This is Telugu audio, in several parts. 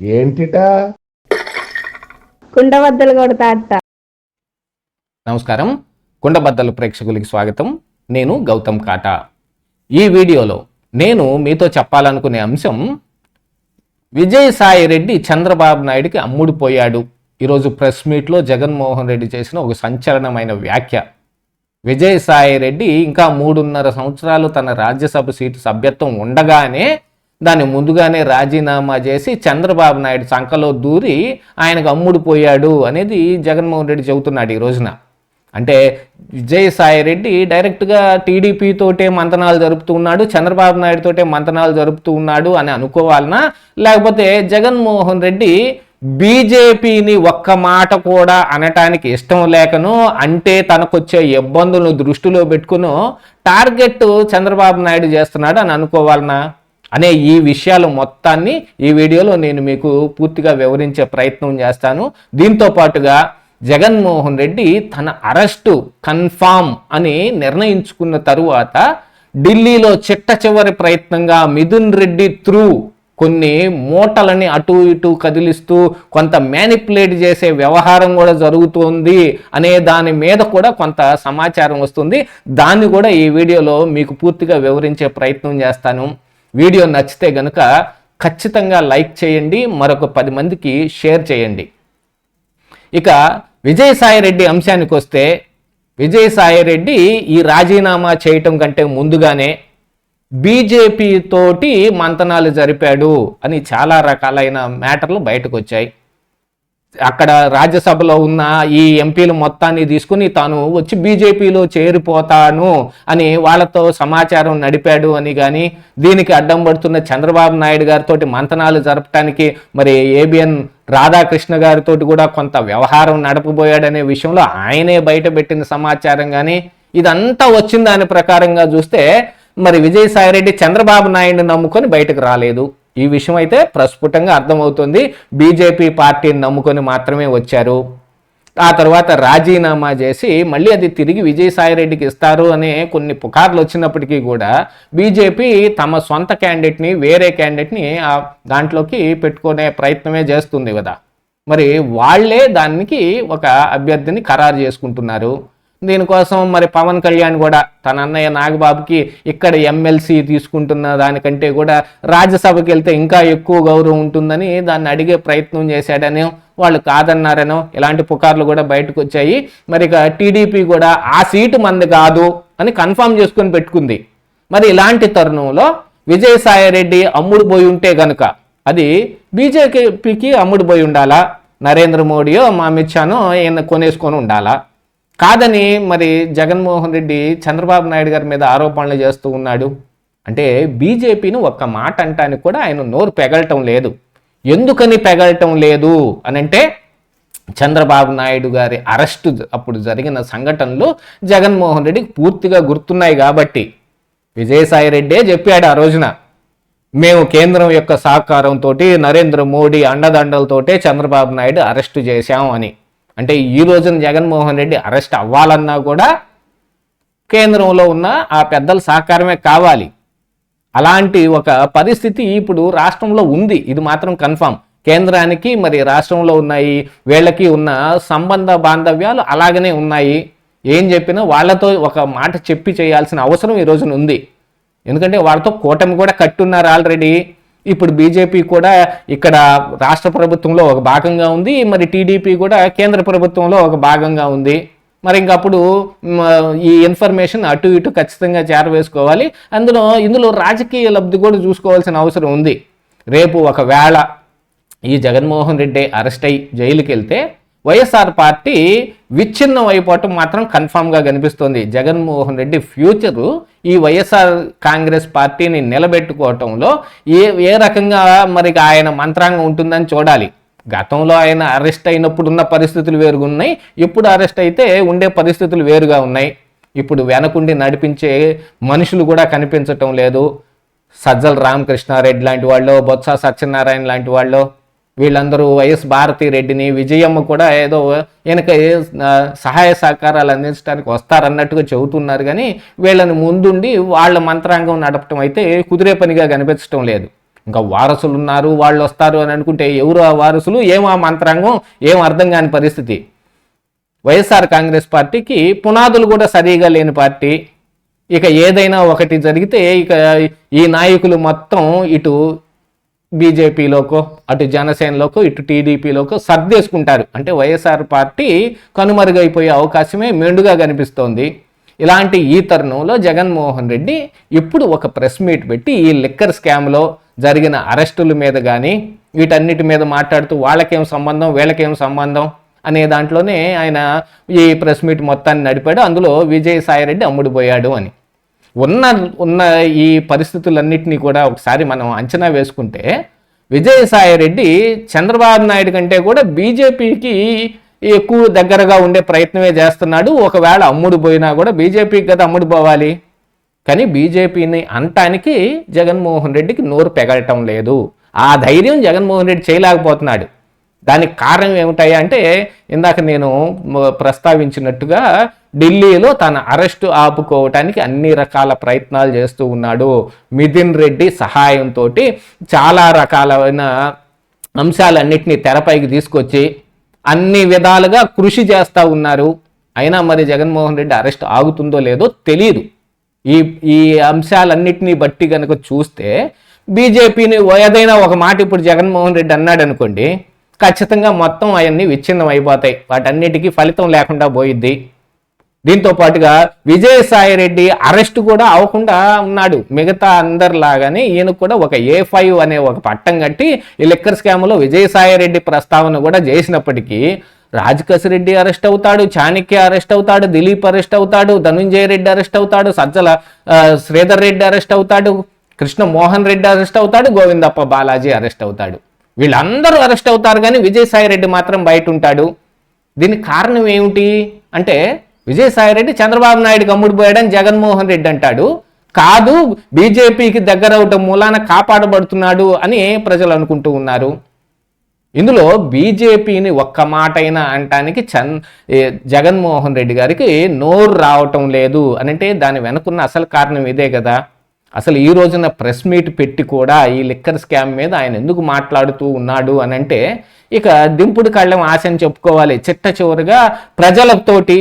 ఏంటిటా? కుండబద్దలు కొడతా నమస్కారం. కుండబద్దలు ప్రేక్షకులకి స్వాగతం. నేను గౌతమ్ కాటా. ఈ వీడియోలో నేను మీతో చెప్పాలనుకునే అంశం విజయసాయి రెడ్డి చంద్రబాబు నాయుడికి అమ్ముడు పోయాడు. ఈరోజు ప్రెస్ మీట్లో జగన్మోహన్ రెడ్డి చేసిన ఒక సంచలనమైన వ్యాఖ్య. విజయసాయి రెడ్డి ఇంకా మూడున్నర సంవత్సరాలు తన రాజ్యసభ సీటు సభ్యత్వం ఉండగానే దాన్ని ముందుగానే రాజీనామా చేసి చంద్రబాబు నాయుడు సంఖలో దూరి ఆయనకు అమ్ముడు పోయాడు అనేది జగన్మోహన్ రెడ్డి చెబుతున్నాడు ఈ రోజున. అంటే విజయసాయి రెడ్డి డైరెక్ట్గా టీడీపీతోటే మంతనాలు జరుపుతూ ఉన్నాడు చంద్రబాబు నాయుడుతోటే మంతనాలు జరుపుతూ ఉన్నాడు అని అనుకోవాలనా? లేకపోతే జగన్మోహన్ రెడ్డి బీజేపీని ఒక్క మాట కూడా అనటానికి ఇష్టం లేకను అంటే తనకొచ్చే ఇబ్బందులను దృష్టిలో పెట్టుకును టార్గెట్ చంద్రబాబు నాయుడు చేస్తున్నాడు అని అనుకోవాలనా? అనే ఈ విషయాలు మొత్తాన్ని ఈ వీడియోలో నేను మీకు పూర్తిగా వివరించే ప్రయత్నం చేస్తాను. దీంతో పాటుగా జగన్మోహన్ రెడ్డి తన అరెస్టు కన్ఫామ్ అని నిర్ణయించుకున్న తరువాత ఢిల్లీలో చిట్ట చివరి ప్రయత్నంగా మిథున్ రెడ్డి త్రూ కొన్ని మూటలని అటు ఇటు కదిలిస్తూ కొంత మ్యానిపులేట్ చేసే వ్యవహారం కూడా జరుగుతోంది అనే దాని మీద కూడా కొంత సమాచారం వస్తుంది. దాన్ని కూడా ఈ వీడియోలో మీకు పూర్తిగా వివరించే ప్రయత్నం చేస్తాను. వీడియో నచ్చితే గనుక ఖచ్చితంగా లైక్ చేయండి మరొక పది మందికి షేర్ చేయండి. ఇక విజయసాయి రెడ్డి అంశానికి వస్తే విజయసాయి రెడ్డి ఈ రాజీనామా చేయటం కంటే ముందుగానే బీజేపీ తోటి మంతనాలు జరిపాడు అని చాలా రకాలైన మ్యాటర్లు బయటకు వచ్చాయి. అక్కడ రాజ్యసభలో ఉన్న ఈ ఎంపీలు మొత్తాన్ని తీసుకుని తాను వచ్చి బీజేపీలో చేరిపోతాను అని వాళ్ళతో సమాచారం నడిపాడు అని కానీ దీనికి అడ్డం పడుతున్న చంద్రబాబు నాయుడు గారితో మంతనాలు జరపడానికి మరి ఏబిఎన్ రాధాకృష్ణ గారితో కూడా కొంత వ్యవహారం నడపబోయాడనే విషయంలో ఆయనే బయటపెట్టిన సమాచారం కానీ ఇదంతా వచ్చిన దాని ప్రకారంగా చూస్తే మరి విజయసాయిరెడ్డి చంద్రబాబు నాయుడిని నమ్ముకొని బయటకు రాలేదు. ఈ విషయం అయితే ప్రస్ఫుటంగా అర్థమవుతుంది. బీజేపీ పార్టీని నమ్ముకొని మాత్రమే వచ్చారు. ఆ తర్వాత రాజీనామా చేసి మళ్ళీ అది తిరిగి విజయసాయిరెడ్డికి ఇస్తారు అనే కొన్ని పుకార్లు వచ్చినప్పటికీ కూడా బీజేపీ తమ సొంత క్యాండిడేట్ని వేరే క్యాండిడేట్ని ఆ దాంట్లోకి పెట్టుకునే ప్రయత్నమే చేస్తుంది కదా. మరి వాళ్ళే దానికి ఒక అభ్యర్థిని ఖరారు చేసుకుంటున్నారు. దీనికోసం మరి పవన్ కళ్యాణ్ కూడా తన అన్నయ్య నాగబాబుకి ఇక్కడ ఎమ్మెల్సీ తీసుకుంటున్న దానికంటే కూడా రాజ్యసభకి వెళ్తే ఇంకా ఎక్కువ గౌరవం ఉంటుందని దాన్ని అడిగే ప్రయత్నం చేశాడని వాళ్ళు కాదన్నారనో ఇలాంటి పుకార్లు కూడా బయటకు వచ్చాయి. మరి ఇక టీడీపీ కూడా ఆ సీటు మంది కాదు అని కన్ఫర్మ్ చేసుకొని పెట్టుకుంది. మరి ఇలాంటి తరుణంలో విజయసాయి రెడ్డి అమ్ముడు పోయి ఉంటే గనుక అది బీజేపీకి అమ్ముడు పోయి ఉండాలా? నరేంద్ర మోడీయో మా అమిత్ షానో ఈయన కొనేసుకొని ఉండాలా? కాదని మరి జగన్మోహన్ రెడ్డి చంద్రబాబు నాయుడు గారి మీద ఆరోపణలు చేస్తూ ఉన్నాడు. అంటే బీజేపీని ఒక్క మాట అంటానికి కూడా ఆయన నోరు పెగలటం లేదు. ఎందుకని పెగలటం లేదు? అని అంటే చంద్రబాబు నాయుడు గారి అరెస్టు అప్పుడు జరిగిన సంఘటనలు జగన్మోహన్ రెడ్డికి పూర్తిగా గుర్తున్నాయి కాబట్టి విజయసాయి రెడ్డే చెప్పాడు ఆ రోజున మేము కేంద్రం యొక్క సహకారంతో నరేంద్ర మోడీ అండదండలతోటే చంద్రబాబు నాయుడు అరెస్టు చేశాం అని. అంటే ఈ రోజున జగన్మోహన్ రెడ్డి అరెస్ట్ అవ్వాలన్నా కూడా కేంద్రంలో ఉన్న ఆ పెద్దల సహకారమే కావాలి. అలాంటి ఒక పరిస్థితి ఇప్పుడు రాష్ట్రంలో ఉంది. ఇది మాత్రం కన్ఫామ్. కేంద్రానికి మరి రాష్ట్రంలో ఉన్నాయి వీళ్ళకి ఉన్న సంబంధ బాంధవ్యాలు అలాగనే ఉన్నాయి. ఏం చెప్పినా వాళ్ళతో ఒక మాట చెప్పి చేయాల్సిన అవసరం ఈ రోజున ఉంది. ఎందుకంటే వాళ్ళతో కూటమి కూడా కట్టున్నారు ఆల్రెడీ. ఇప్పుడు బీజేపీ కూడా ఇక్కడ రాష్ట్ర ప్రభుత్వంలో ఒక భాగంగా ఉంది మరి టీడీపీ కూడా కేంద్ర ప్రభుత్వంలో ఒక భాగంగా ఉంది. మరి ఇంకప్పుడు ఈ ఇన్ఫర్మేషన్ అటు ఇటు ఖచ్చితంగా చేరవేసుకోవాలి. అందులో ఇందులో రాజకీయ లబ్ధి కూడా చూసుకోవాల్సిన అవసరం ఉంది. రేపు ఒకవేళ ఈ జగన్మోహన్ రెడ్డి అరెస్ట్ అయ్యి జైలుకి వెళ్తే వైఎస్ఆర్ పార్టీ విచ్ఛిన్నం అయిపోవటం మాత్రం కన్ఫామ్గా కనిపిస్తుంది. జగన్మోహన్ రెడ్డి ఫ్యూచరు ఈ వైఎస్ఆర్ కాంగ్రెస్ పార్టీని నిలబెట్టుకోవటంలో ఏ ఏ రకంగా మరి ఆయన మంత్రాంగం ఉంటుందని చూడాలి. గతంలో ఆయన అరెస్ట్ అయినప్పుడు ఉన్న పరిస్థితులు వేరుగా ఉన్నాయి ఇప్పుడు అరెస్ట్ అయితే ఉండే పరిస్థితులు వేరుగా ఉన్నాయి. ఇప్పుడు వెనకుండి నడిపించే మనుషులు కూడా కనిపించటం లేదు. సజ్జల రామకృష్ణారెడ్డి లాంటి వాళ్ళు బొత్స సత్యనారాయణ లాంటి వాళ్ళు వీళ్ళందరూ వైఎస్ భారతి రెడ్డిని విజయమ్మ కూడా ఏదో వెనక సహాయ సహకారాలు అందించడానికి వస్తారన్నట్టుగా చెబుతున్నారు. కానీ వీళ్ళని ముందుండి వాళ్ళ మంత్రాంగం నడపటం అయితే కుదిరే పనిగా కనిపించడం లేదు. ఇంకా వారసులు ఉన్నారు వాళ్ళు వస్తారు అని అనుకుంటే ఎవరు ఆ వారసులు? ఏం ఆ మంత్రాంగం? ఏం అర్థం కాని పరిస్థితి. వైఎస్ఆర్ కాంగ్రెస్ పార్టీకి పునాదులు కూడా సరిగా లేని పార్టీ. ఇక ఏదైనా ఒకటి జరిగితే ఇక ఈ నాయకులు మొత్తం ఇటు బీజేపీలోకో అటు జనసేనలోకో ఇటు టీడీపీలోకో సర్దేసుకుంటారు. అంటే వైఎస్ఆర్ పార్టీ కనుమరుగైపోయే అవకాశమే మెండుగా కనిపిస్తోంది. ఇలాంటి ఈ తరుణంలో జగన్మోహన్ రెడ్డి ఇప్పుడు ఒక ప్రెస్ మీట్ పెట్టి ఈ లిక్కర్ స్కామ్లో జరిగిన అరెస్టుల మీద కానీ వీటన్నిటి మీద మాట్లాడుతూ వాళ్ళకేం సంబంధం వీళ్ళకేం సంబంధం అనే దాంట్లోనే ఆయన ఈ ప్రెస్ మీట్ మొత్తాన్ని నడిపాడు. అందులో విజయసాయిరెడ్డి అమ్ముడుపోయాడు అని. ఉన్న ఉన్న ఈ పరిస్థితులన్నింటినీ కూడా ఒకసారి మనం అంచనా వేసుకుంటే విజయసాయిరెడ్డి చంద్రబాబు నాయుడు కంటే కూడా బీజేపీకి ఎక్కువ దగ్గరగా ఉండే ప్రయత్నమే చేస్తున్నాడు. ఒకవేళ అమ్ముడు పోయినా కూడా బీజేపీకి కదా అమ్ముడు పోవాలి. కానీ బీజేపీని అనటానికి జగన్మోహన్ రెడ్డికి నోరు పెగలటం లేదు. ఆ ధైర్యం జగన్మోహన్ రెడ్డి చేయలేకపోతున్నాడు. దానికి కారణం ఏమిటాయి అంటే ఇందాక నేను ప్రస్తావించినట్టుగా ఢిల్లీలో తన అరెస్టు ఆపుకోవటానికి అన్ని రకాల ప్రయత్నాలు చేస్తూ ఉన్నాడు. మిథిన్ రెడ్డి సహాయంతో చాలా రకాలైన అంశాలన్నింటినీ తెరపైకి తీసుకొచ్చి అన్ని విధాలుగా కృషి చేస్తూ ఉన్నారు. అయినా మరి జగన్మోహన్ రెడ్డి అరెస్ట్ ఆగుతుందో లేదో తెలియదు ఈ ఈ అంశాలన్నింటినీ బట్టి కనుక చూస్తే బీజేపీని ఏదైనా ఒక మాట ఇప్పుడు జగన్మోహన్ రెడ్డి అన్నాడు అనుకోండి ఖచ్చితంగా మొత్తం అవన్నీ విచ్ఛిన్నం అయిపోతాయి. వాటన్నిటికీ ఫలితం లేకుండా పోయిద్ది. దీంతో పాటుగా విజయసాయి రెడ్డి అరెస్ట్ కూడా అవ్వకుండా ఉన్నాడు. మిగతా అందరిలాగానే ఈయనకు కూడా ఒక ఏ ఫైవ్ అనే ఒక పట్టం కట్టి ఈ లిక్కర్ స్కామ్లో విజయసాయి రెడ్డి ప్రస్తావన కూడా చేసినప్పటికీ రాజకేశ్ రెడ్డి అరెస్ట్ అవుతాడు చాణక్య అరెస్ట్ అవుతాడు దిలీప్ అరెస్ట్ అవుతాడు ధనుంజయ రెడ్డి అరెస్ట్ అవుతాడు సజ్జల శ్రీధర్ రెడ్డి అరెస్ట్ అవుతాడు కృష్ణ మోహన్ రెడ్డి అరెస్ట్ అవుతాడు గోవిందప్ప బాలాజీ అరెస్ట్ అవుతాడు. వీళ్ళందరూ అరెస్ట్ అవుతారు కానీ విజయసాయి రెడ్డి మాత్రం బయట ఉంటాడు దీనికి కారణం ఏమిటి? అంటే విజయసాయిరెడ్డి చంద్రబాబు నాయుడు గమ్ముడు పోయాడని జగన్మోహన్ రెడ్డి అంటాడు. కాదు బీజేపీకి దగ్గర అవటం మూలాన కాపాడబడుతున్నాడు అని ప్రజలు అనుకుంటూ ఉన్నారు. ఇందులో బీజేపీని ఒక్క మాట అయినా అనటానికి చన్ జగన్మోహన్ రెడ్డి గారికి నోరు రావటం లేదు. అని అంటే దాని వెనుకున్న అసలు కారణం ఇదే కదా. అసలు ఈ రోజున ప్రెస్ మీట్ పెట్టి కూడా ఈ లిక్కర్ స్కామ్ మీద ఆయన ఎందుకు మాట్లాడుతూ ఉన్నాడు అని అంటే ఇక దింపుడు కళ్ళం ఆశ అని చెప్పుకోవాలి. చిట్ట చివరిగా ప్రజలతోటి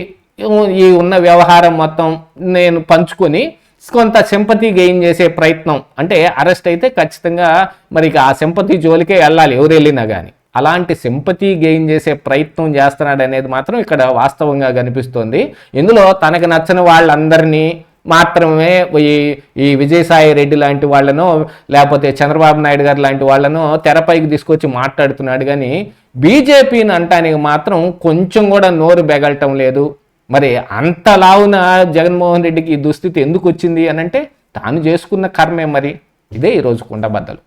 ఈ ఉన్న వ్యవహారం మొత్తం నేను పంచుకొని కొంత సింపతి గెయిన్ చేసే ప్రయత్నం. అంటే అరెస్ట్ అయితే ఖచ్చితంగా మరి ఆ సింపతి జోలికే వెళ్ళాలి ఎవరు వెళ్ళినా కానీ అలాంటి సింపతి గెయిన్ చేసే ప్రయత్నం చేస్తున్నాడు అనేది మాత్రం ఇక్కడ వాస్తవంగా కనిపిస్తోంది. ఇందులో తనకు నచ్చని వాళ్ళందరినీ మాత్రమే ఈ ఈ విజయసాయి రెడ్డి లాంటి వాళ్ళను లేకపోతే చంద్రబాబు నాయుడు గారు లాంటి వాళ్ళను తెరపైకి తీసుకొచ్చి మాట్లాడుతున్నాడు. కానీ బీజేపీని అంటానికి మాత్రం కొంచెం కూడా నోరు బెగలటం లేదు. మరి అంత లావున జగన్మోహన్ రెడ్డికి ఈ దుస్థితి ఎందుకు వచ్చింది అని అంటే తాను చేసుకున్న కర్మే మరి. ఇదే ఈరోజు కుండబద్దలు.